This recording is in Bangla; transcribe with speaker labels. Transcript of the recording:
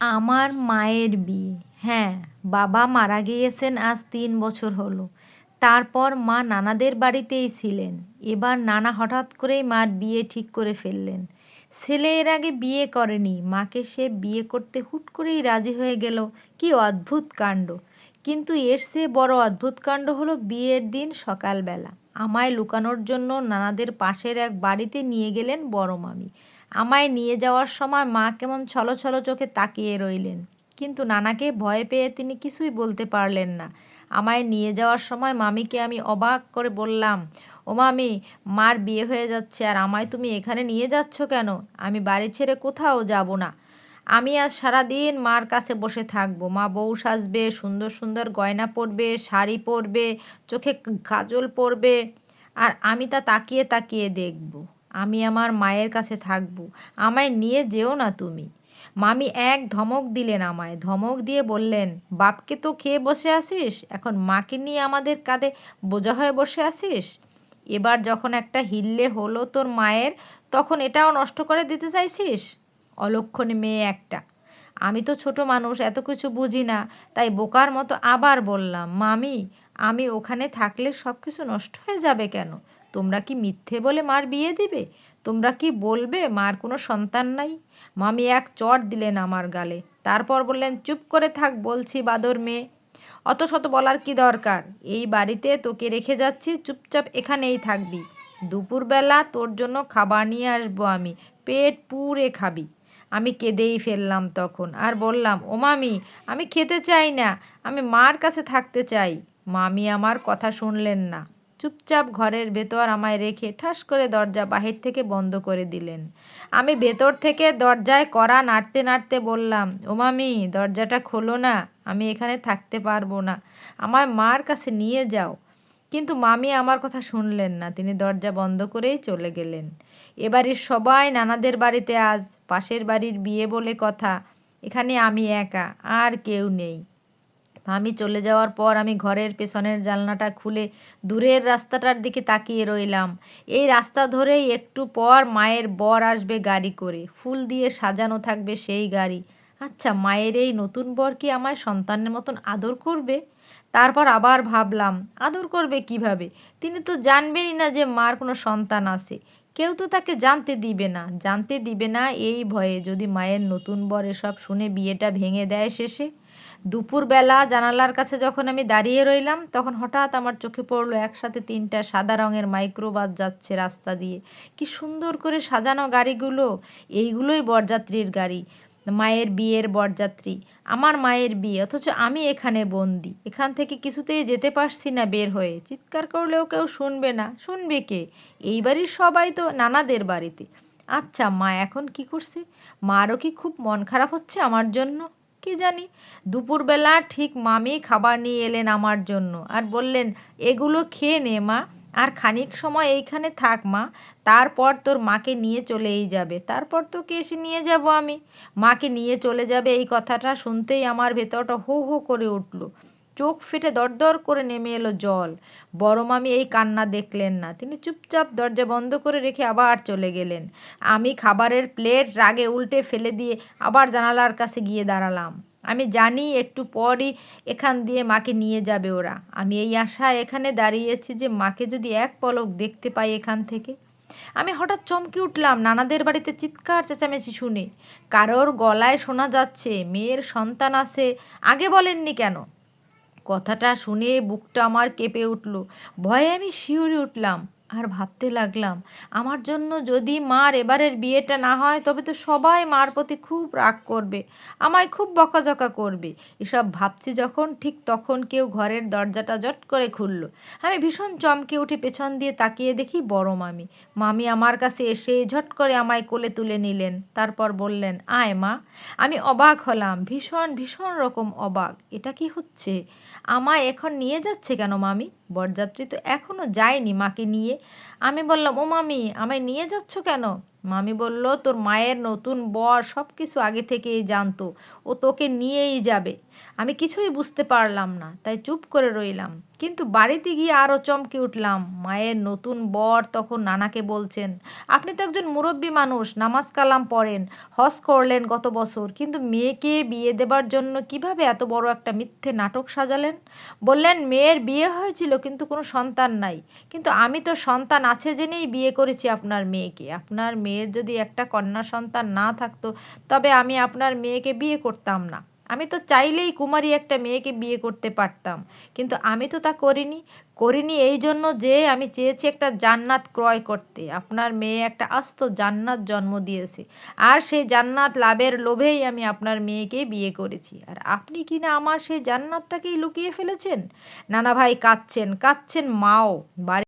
Speaker 1: আমার মায়ের বিয়ে। হ্যাঁ বাবা মারা গিয়েছেন আজ তিন বছর হলো। তারপর মা নানাদের বাড়িতেই ছিলেন। এবার নানা হঠাৎ করেই মার বিয়ে ঠিক করে ফেললেন। ছেলে এর আগে বিয়ে করেনি, মাকে সে বিয়ে করতে হুট করেই রাজি হয়ে গেল। কি অদ্ভুত কাণ্ড। কিন্তু এর চেয়ে বড় অদ্ভুত কাণ্ড হলো বিয়ের দিন সকালবেলা। আমায় লুকানোর জন্য নানাদের পাশের এক বাড়িতে নিয়ে গেলেন বড় মামি। আমায় নিয়ে যাওয়ার সময় মা কেমন ছলো ছলো চোখে তাকিয়ে রইলেন। কিন্তু নানাকে ভয় পেয়ে তিনি কিছুই বলতে পারলেন না। আমায় নিয়ে যাওয়ার সময় মামিকে আমি অবাক করে বললাম, ও মামি, মার বিয়ে হয়ে যাচ্ছে আর আমায় তুমি এখানে নিয়ে যাচ্ছ কেন? আমি বাড়ি ছেড়ে কোথাও যাব না। আমি আজ সারাদিন মার কাছে বসে থাকব। মা বউ সাজবে, সুন্দর সুন্দর গয়না পরবে, শাড়ি পরবে, চোখে কাজল পরবে, আর আমি তা তাকিয়ে তাকিয়ে দেখব। আমি আমার মায়ের কাছে থাকব। আমায় নিয়ে যেও না তুমি। মামি এক ধমক দিলেন আমায়। ধমক দিয়ে বললেন, বাপকে তো খেয়ে বসে আসিস এখন মাকে নিয়ে আমাদের কাঁধে বোঝা হয়ে বসে আসিস এবার যখন একটা হিল্লে হলো তোর মায়ের, তখন এটাও নষ্ট করে দিতে চাইছিস? অলক্ষণে মেয়ে একটা। আমি তো ছোট মানুষ, এত কিছু বুঝি না। তাই বোকার মতো আবার বললাম, মামি, আমি ওখানে থাকলে সব কিছু নষ্ট হয়ে যাবে কেন? তোমরা কি মিথ্যে বলে মার বিয়ে দিবে? তোমরা কি বলবে মার কোনো সন্তান নাই? মামি এক চট দিলেন আমার গালে। তারপর বললেন, চুপ করে থাক বলছি বাদর মেয়ে। অত শত বলার কি দরকার? এই বাড়িতে তোকে রেখে যাচ্ছি, চুপচাপ এখানেই থাকবি। দুপুরবেলা তোর জন্য খাবার নিয়ে আসব আমি, পেট পুরে খাবি। আমি কেঁদেই ফেললাম তখন, আর বললাম, ও মামি, আমি খেতে চাই না, আমি মার কাছে থাকতে চাই। মামি আমার কথা শুনলেন না। চুপচাপ ঘরের ভেতর আমায় রেখে ঠাস করে দরজা বাহির থেকে বন্ধ করে দিলেন। আমি ভেতর থেকে দরজায় কড়া নাড়তে নাড়তে বললাম ও মামি দরজাটা খোলো না, আমি এখানে থাকতে পারব না। আমায় মার কাছে নিয়ে যাও। কিন্তু মামি আমার কথা শুনলেন না, তিনি দরজা বন্ধ করেই চলে গেলেন। এবারের সবাই নানাদের বাড়িতে আজ, পাশের বাড়ির বিয়ে বলে কথা, এখানে আমি একা, আর কেউ নেই। মামি চলে যাওয়ার পর আমি ঘরের পেছনের জানলাটা খুলে দূরের রাস্তাটার দিকে তাকিয়ে রইলাম। এই রাস্তা ধরেই একটু পর মায়ের বর আসবে গাড়ি করে। ফুল দিয়ে সাজানো থাকবে সেই গাড়ি। আচ্ছা মায়ের এই নতুন বর কি আমায় সন্তানের মতন আদর করবে? তারপর আবার ভাবলাম, আদর করবে কীভাবে? তিনি তো জানবেনই না যে মার কোনো সন্তান আছে। কেউ তো তাকে জানতে দিবে না। জানতে দিবে না এই ভয়ে। যদি মায়ের নতুন বর এসব শুনে বিয়েটা ভেঙে দেয় শেষে? দুপুরবেলা জানালার কাছে যখন আমি দাঁড়িয়ে রইলাম, তখন হঠাৎ আমার চোখে পড়ল একসাথে তিনটা সাদা রঙের মাইক্রোবাস যাচ্ছে রাস্তা দিয়ে। কি সুন্দর করে সাজানো গাড়িগুলো। এইগুলোই বরযাত্রীর গাড়ি। মায়ের বিয়ের বরযাত্রী। আমার মায়ের বিয়ে। অথচ আমি এখানে বন্দি। এখান থেকে কিছুতেই যেতে পারছি না বের হয়ে। চিৎকার করলেও কেউ শুনবে না। শুনবে কে? এই বাড়ির সবাই তো নানাদের বাড়িতে। আচ্ছা মা এখন কি করছে? মারও কি খুব মন খারাপ হচ্ছে আমার জন্য? কি জানি? দুপুরবেলা ঠিক মামি খাবার নিয়ে এলেন আমার জন্য আর বললেন, এগুলো খেয়ে নে মা, আর খানিক সময় এইখানে থাক মা, তারপর তোর মাকে নিয়ে চলেই যাবে। তারপর তোকে এসে নিয়ে যাব আমি। মাকে নিয়ে চলে যাবে এই কথাটা শুনতেই আমার ভেতরটা হো হো করে উঠল। চোখ ফেটে দরদর করে নেমে এলো জল। বড় মামি এই কান্না দেখলেন না। তিনি চুপচাপ দরজা বন্ধ করে রেখে আবার চলে গেলেন। আমি খাবারের প্লেট রাগে উল্টে ফেলে দিয়ে আবার জানালার কাছে গিয়ে দাঁড়ালাম। আমি জানি একটু পরই এখান দিয়ে মাকে নিয়ে যাবে ওরা। আমি এই আশা এখানে দাঁড়িয়েছি যে মাকে যদি এক পলক দেখতে পাই এখান থেকে। আমি হঠাৎ চমকে উঠলাম। নানাদের বাড়িতে চিৎকার চেঁচামেচি শুনে। কারোর গলায় শোনা যাচ্ছে, মেয়ের সন্তান আছে। আগে বলেননি কেন? কথাটা শুনে বুকটা আমার কেঁপে উঠল। ভয়ে আমি শিউরে উঠলাম। আর ভাবতে লাগলাম, আমার জন্য যদি মার এবারের বিয়েটা না হয়, তবে তো সবাই মার প্রতি খুব রাগ করবে, আমায় খুব বকাঝকা করবে। এসব ভাবছি যখন, ঠিক তখন কেউ ঘরের দরজাটা জট করে খুলল। আমি ভীষণ চমকে উঠে পেছন দিয়ে তাকিয়ে দেখি বড় মামি। মামি আমার কাছে এসে ঝট করে আমায় কোলে তুলে নিলেন, তারপর বললেন, আয় মা। আমি অবাক হলাম, ভীষণ ভীষণ রকম অবাক। এটা কি হচ্ছে? আমায় এখন নিয়ে যাচ্ছে কেন মামি? বরযাত্রী তো এখনও যায়নি মাকে নিয়ে। আমি বললাম, ও মামি, আমায় নিয়ে যাচ্ছ কেন? মামি বলল, তোর মায়ের নতুন বর সব কিছু আগে থেকেই জানতো। ও তোকে নিয়েই যাবে। আমি কিছুই বুঝতে পারলাম না, তাই চুপ করে রইলাম। কিন্তু বাড়িতে গিয়ে আরও চমকে উঠলাম। মায়ের নতুন বর তখন নানাকে বলছেন, আপনি তো একজন মুরব্বী মানুষ, নামাজ কালাম পড়েন, হজ করলেন গত বছর, কিন্তু মেয়েকে বিয়ে দেবার জন্য কীভাবে এত বড় একটা মিথ্যে নাটক সাজালেন? বললেন, মেয়ের বিয়ে হয়েছিল, কিন্তু কোনো সন্তান নাই। কিন্তু আমি তো সন্তান আছে জেনেই বিয়ে করেছি আপনার মেয়েকে। আপনার মেয়ের যদি একটা কন্যা সন্তান না থাকতো, তবে আমি আপনার মেয়েকে বিয়ে করতাম না। আমি তো চাইলেই কুমারী একটা মেয়েকে বিয়ে করতে পারতাম, কিন্তু আমি তো তা করিনি। করিনি এই জন্য যে আমি চেয়েছি একটা জান্নাত ক্রয় করতে। আপনার মেয়ে একটা আস্ত জান্নাত জন্ম দিয়েছে। আর সেই জান্নাত লাভের লোভেই আমি আপনার মেয়েকে বিয়ে করেছি। আর আপনি কি না আমার সেই জান্নাতটাকেই লুকিয়ে ফেলেছেন? নানা ভাই কাঁদছেন কাঁদছেন মাও। বাড়ি